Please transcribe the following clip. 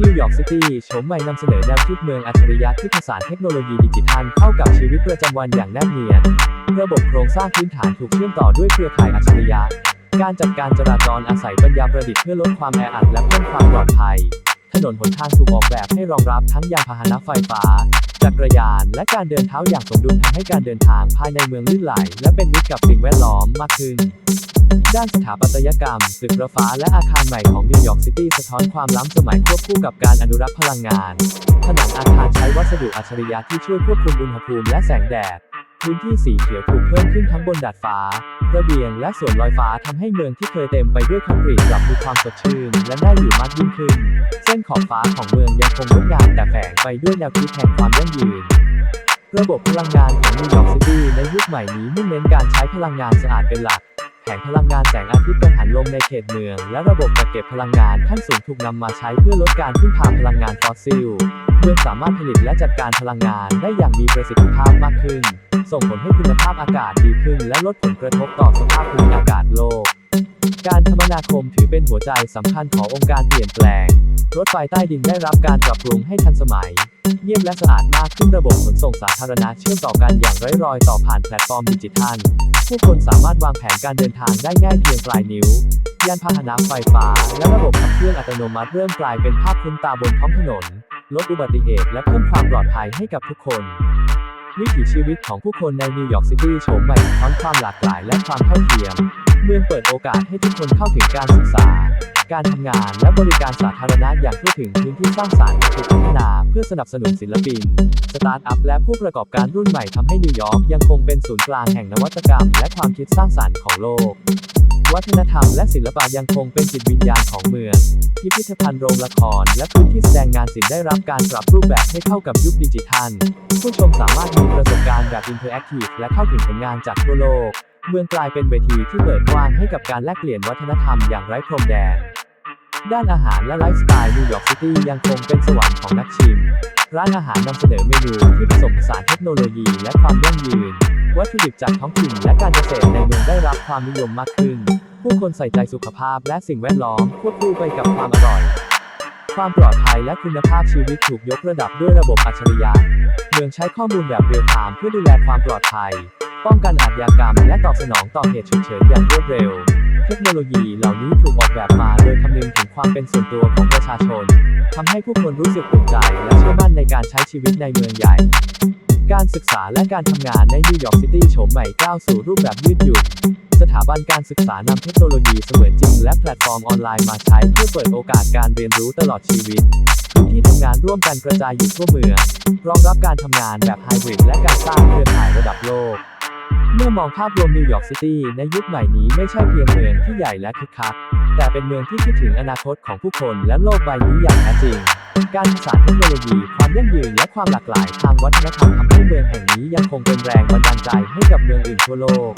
นิวยอร์กซิตี้โฉมใหม่นำเสนอแนวคิดเมืองอัจฉริยะที่ผสานเทคโนโลยีดิจิทัลเข้ากับชีวิตประจำวันอย่างแนบเนียน ระบบโครงสร้างพื้นฐานถูกเชื่อมต่อด้วยเครือข่ายอัจฉริยะ การจัดการจราจรอาศัยปัญญาประดิษฐ์เพื่อลดความแออัดและเพิ่มความปลอดภัย นนหนทางถูกออกแบบให้รองรับทั้งยานพาหนะไฟฟ้า จักรยาน และการเดินเท้าอย่างสมดุลทำให้การเดินทางภายในเมืองลื่นไหล และเป็นมิตรกับสิ่งแวดล้อมมากขึ้น ด้านสถาปัตยกรรมตึกระฟ้าและอาคารใหม่ของนิวยอร์กซิตี้สะท้อนความล้ำสมัยควบคู่กับการอนุรักษ์พลังงาน ผนังอาคารใช้วัสดุอัจฉริยะที่ช่วยควบคุมอุณหภูมิและแสงแดดพื้นที่สีเขียวถูกเพิ่มขึ้นทั้งบนดาดฟ้า ระเบียงและสวนลอยฟ้าทำให้เมืองที่เคยเต็มไปด้วยคอนกรีตกลับมีความสดชื่น และน่าอยู่มากยิ่งขึ้น เส้นขอบฟ้าของเมืองยังคงงดงามแต่แฝงไปด้วยแนวคิดแห่งความยั่งยืน ระบบพลังงานของนิวยอร์กซิตี้ในยุคใหม่นี้มุ่งเน้นการใช้พลังงานสะอาดเป็นหลักแผงพลังงานแสงอาทิตย์กังหันลมในเขตเมือง และระบบกักเก็บพลังงานขั้นสูงถูกนำมาใช้เพื่อลดการพึ่งพาพลังงานฟอสซิลเมือสามารถผลิตและจัดการพลังงานได้อย่างมีประสิทธิภาพมากขึ้น ส่งผลให้คุณภาพอากาศดีขึ้น และลดผลกระทบต่อสภาพภูมิอากาศโลก การคมนาคมถือเป็นหัวใจสำคัญขององค์การเปลี่ยนแปลง รถไฟใต้ดินได้รับการปรับปรุงให้ทันสมัย เยี่ยมและสะอาดมากขึ้นระบบขนส่งสาธารณะเชื่อมต่อกันอย่างไร้รอยต่อผ่านแพลตฟอร์มดิจิทัล ผู้คนสามารถวางแผนการเดินทางได้ง่ายเพียงปลายนิ้วยานพาหนะไฟฟ้า และระบบขับเคลื่อนอัตโนมัติเริ่มกลายเป็นภาพคุ้นตาบนท้องถนน ลดอุบัติเหตุและเพิ่มความปลอดภัยให้กับทุกคน วิถีชีวิตของผู้คนในนิวยอร์กซิตี้โฉมใหม่ทั้งความหลากหลายและความเท่าเทียม เมืองเปิดโอกาสให้ทุกคนเข้าถึงการศึกษา การทำงานและบริการสาธารณะอย่างทั่วถึงพื้นที่สร้างสรรค์ถูกพัฒนาเพื่อสนับสนุนศิลปิน สตาร์ทอัพและผู้ประกอบการรุ่นใหม่ทำให้นิวยอร์กยังคงเป็นศูนย์กลางแห่งนวัตกรรม และความคิดสร้างสรรค์ของโลก วัฒนธรรมและศิลปะยังคงเป็นจิตวิญญาณของเมือง พิพิธภัณฑ์โรงละคร และพื้นที่แสดงงานศิลป์ได้รับการปรับรูปแบบให้เข้ากับยุคดิจิทัล ผู้ชมสามารถมีประสบการณ์แบบอินเทอร์แอคทีฟและเข้าถึงผลงานจากทั่วโลก เมืองกลายเป็นเวทีที่เปิดกว้างให้กับการแลกเปลี่ยนวัฒนธรรมอย่างไร้พรมแดน ด้านอาหารและไลฟ์สไตล์นิวยอร์กซิตี้ยังคงเป็นสวรรค์ของนักชิม ร้านอาหารนำเสนอเมนูที่ผสมผสานเทคโนโลยี และความยั่งยืนวัตถุดิบจากท้องถิ่นและการเกษตรในเมืองได้รับความนิยมมากขึ้น ผู้คนใส่ใจสุขภาพและสิ่งแวดล้อมควบคู่ไปกับความอร่อย ความปลอดภัยและคุณภาพชีวิตถูกยกระดับด้วยระบบอัจฉริยะ เมืองใช้ข้อมูลแบบเรียลไทม์เพื่อดูแลความปลอดภัย ป้องกันอาชญากรรม และตอบสนองต่อเหตุฉุกเฉินอย่างรวดเร็ว เทคโนโลยีเหล่านี้ถูกออกแบบมาโดยคำนึงถึงความเป็นส่วนตัวของประชาชนทำให้ผู้คนรู้สึกอุ่นใจและเชื่อมั่นในการใช้ชีวิตในเมืองใหญ่ การศึกษาและการทำงานในนิวยอร์กซิตี้โฉมใหม่ก้าวสู่รูปแบบยืดหยุ่น สถาบันการศึกษานำเทคโนโลยีเสมือนจริง และแพลตฟอร์มออนไลน์มาใช้เพื่อเปิดโอกาสการเรียนรู้ตลอดชีวิตพื้นที่ทำงานร่วมกันกระจายอยู่ทั่วเมืองรองรับการทำงานแบบไฮบริดและการสร้างเครือข่ายระดับโลก เมื่อมองภาพรวมนิวยอร์กซิตี้ในยุคใหม่นี้ไม่ใช่เพียงเมืองที่ใหญ่และคึกคัก แต่เป็นเมืองที่คิดถึงอนาคตของผู้คนและโลกใบนี้อย่างแท้จริง การผสานเทคโนโลยี ความยั่งยืนและความหลากหลาย ทางวัฒนธรรมทำให้เมืองแห่งนี้ยังคงเป็นแรงบันดาลใจให้กับเมืองอื่นทั่วโลก